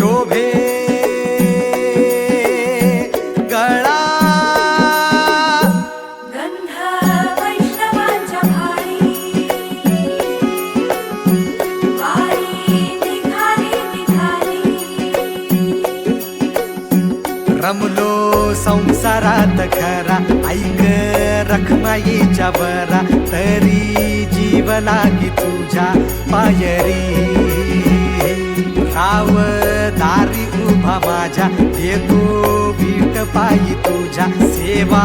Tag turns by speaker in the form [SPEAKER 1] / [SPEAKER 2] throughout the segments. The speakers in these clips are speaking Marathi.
[SPEAKER 1] शोभे गळा.
[SPEAKER 2] गंध वैष्णवांच्या भाळी. वारी निघाली निघाली.
[SPEAKER 1] रमलो संसारात खरा. ऐक रखमाईच्या बरा. तरी जीव लागी तुझ्या पायरी. राव दारी उभा माझ्या. येतो वीट पायी तुझ्या. सेवा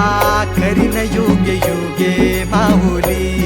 [SPEAKER 1] करीन योगे योगे माहुली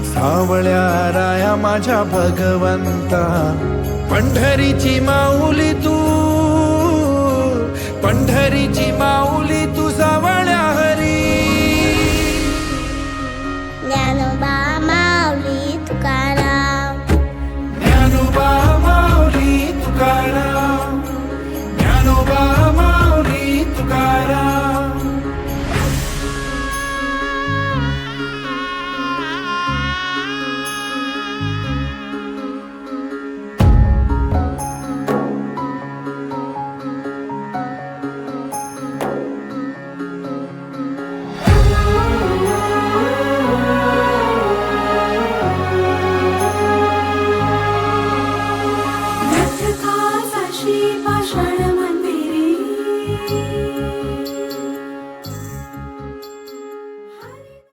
[SPEAKER 3] सावळ्या राया माझ्या भगवंता. पंढरीची माऊली तू पंढरीची माऊली